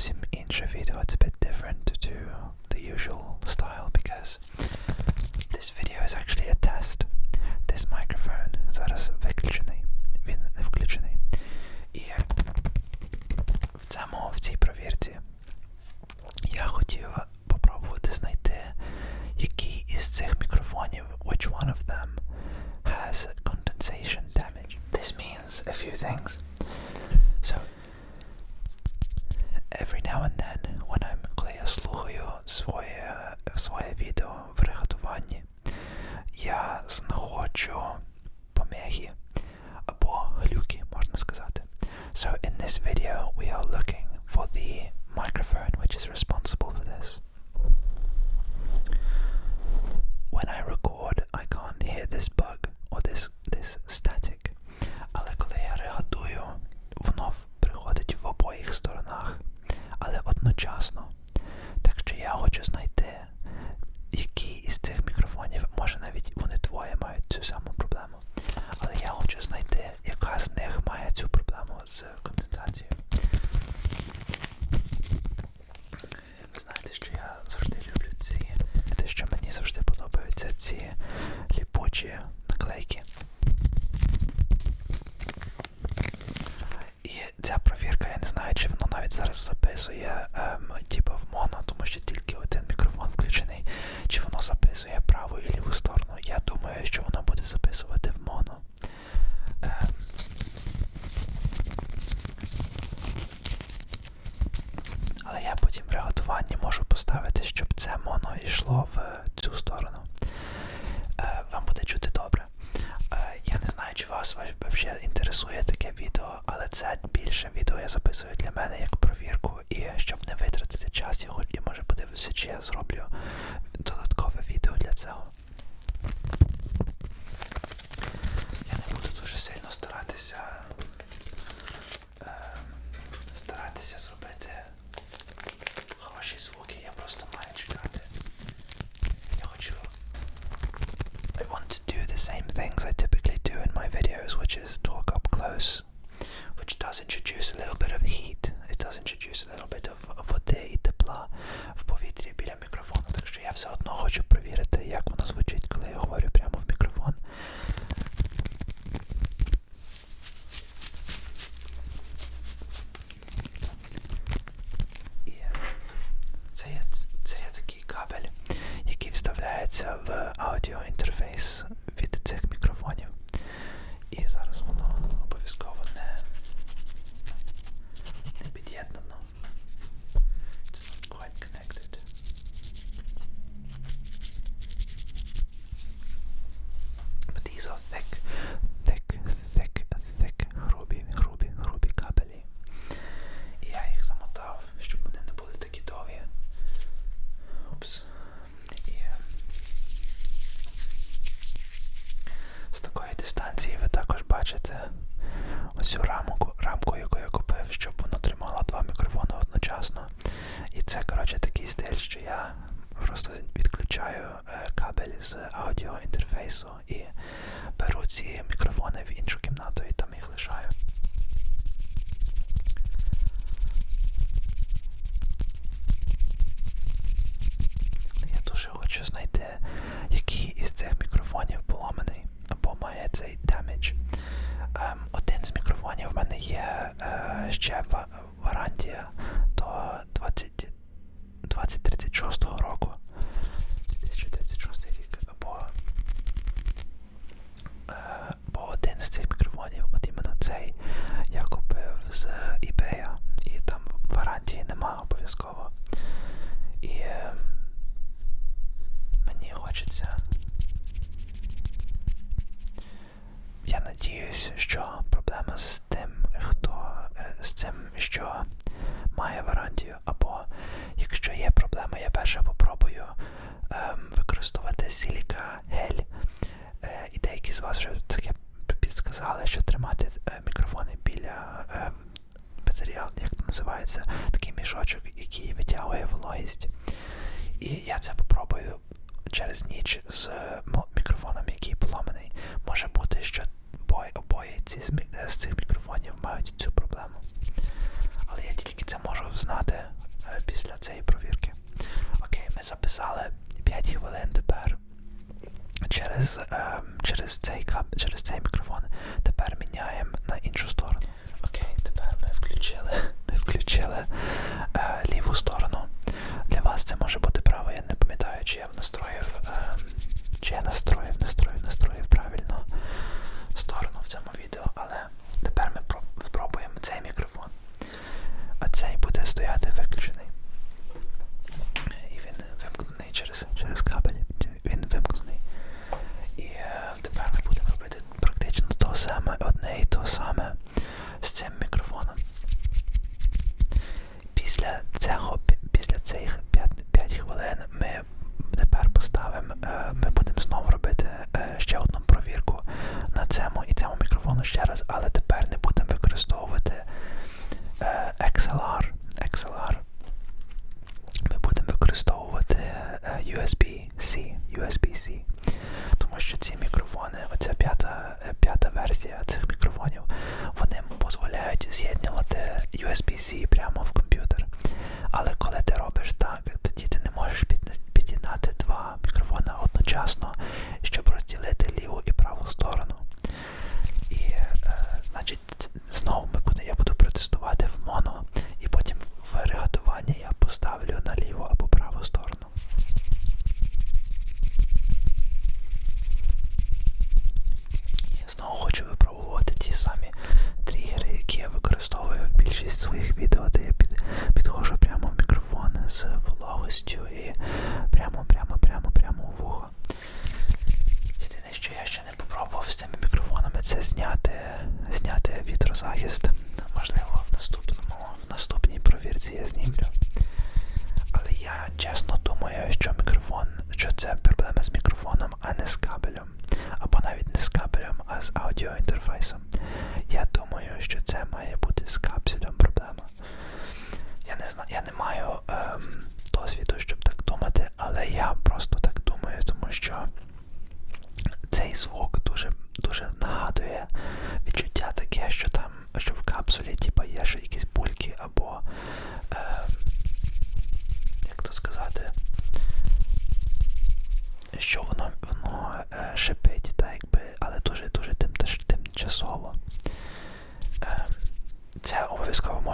sometimes in each video it's a bit different to the usual style because this video is actually a test. This microphone, зараз виключений, він не включений. І саме в цій провірці я хотів попробувати знайти, який із цих мікрофонів, which one of them has condensation damage. This means a few things. але я потім при готуванні можу поставити, щоб це моно йшло в цю сторону. Е, вам буде чути добре. Е, я не знаю, чи вас взагалі інтересує things I аудіоінтерфейсу і беру ці мікрофони називається такий мішочок, який витягує вологість. І я це попробую через ніч з е, мікрофоном, який поломаний. Може бути, що обоє ці, е, з цих мікрофонів мають цю проблему. Але я тільки це можу знати е, після цієї провірки. Окей, ми записали 5 хвилин тепер. Через е, через, цей кап, через цей мікрофон тепер міняємо на іншу сторону. Окей, тепер ми включили ми включили е, ліву сторону. Для вас це може бути право, я не пам'ятаю, чи я в настроїв, е, чи я настро... з аудіоінтерфейсом.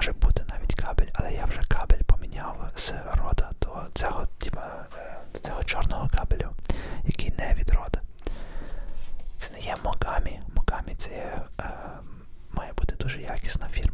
може бути навіть кабель, але я вже кабель поміняв з рода до цього тіба, е, до цього чорного кабелю, який не від рода. Це не є Mogami. Mogami це е, є, має бути дуже якісна фірма.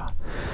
Yeah.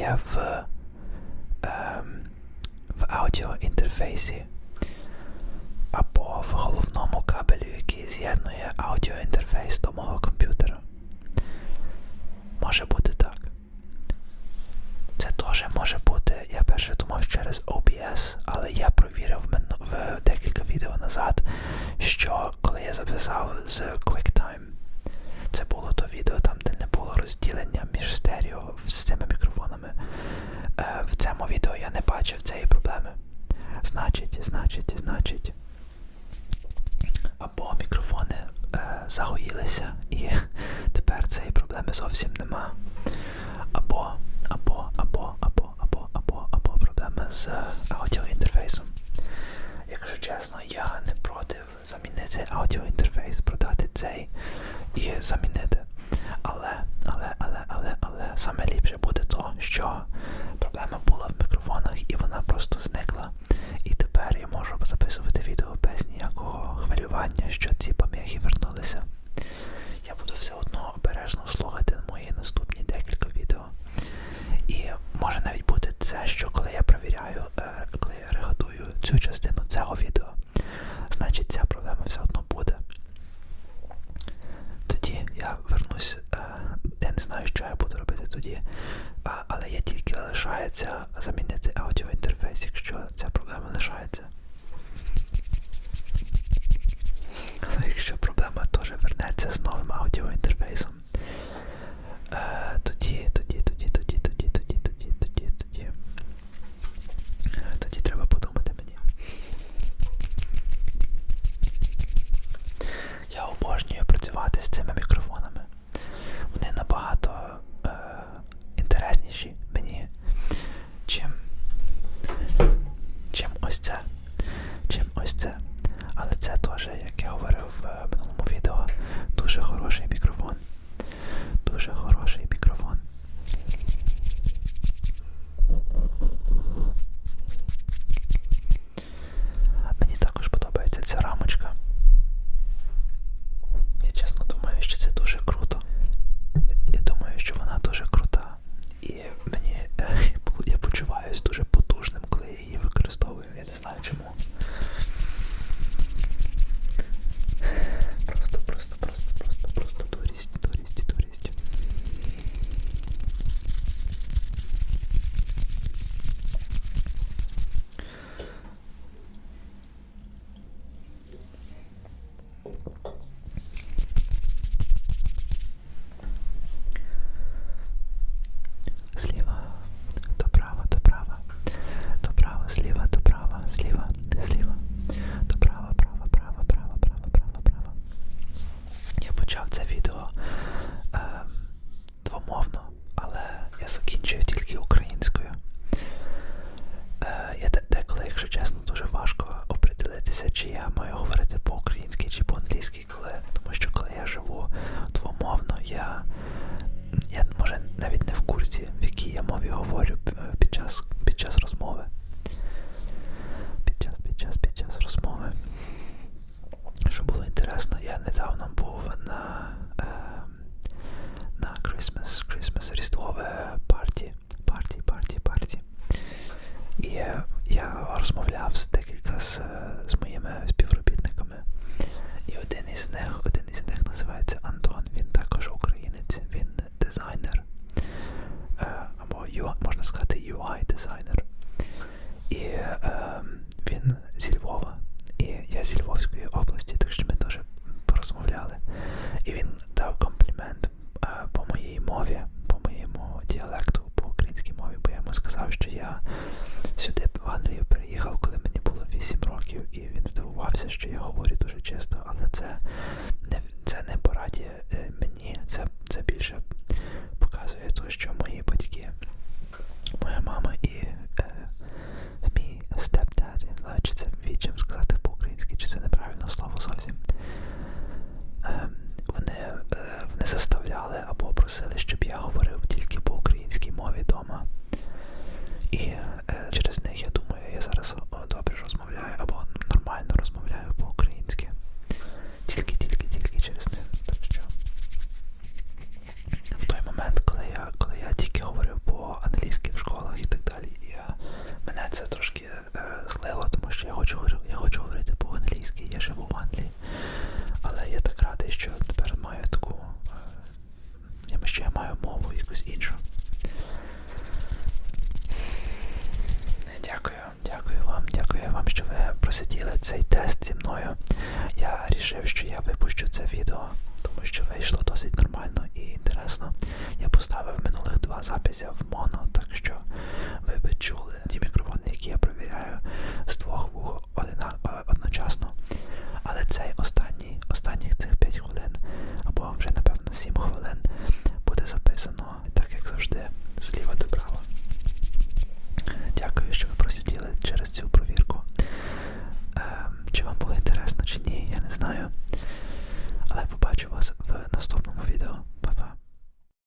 є в е, в аудіоінтерфейсі або в головному кабелі, який з'єднує аудіоінтерфейс до мого комп'ютера. Може бути так. Це теж може бути, я перше думав через OBS, але я провірив в декілька відео назад, що коли я записав з QuickTime, це було то відео там, де було розділення між стеріо з цими мікрофонами. Е, в цьому відео я не бачив цієї проблеми. Значить, значить, значить.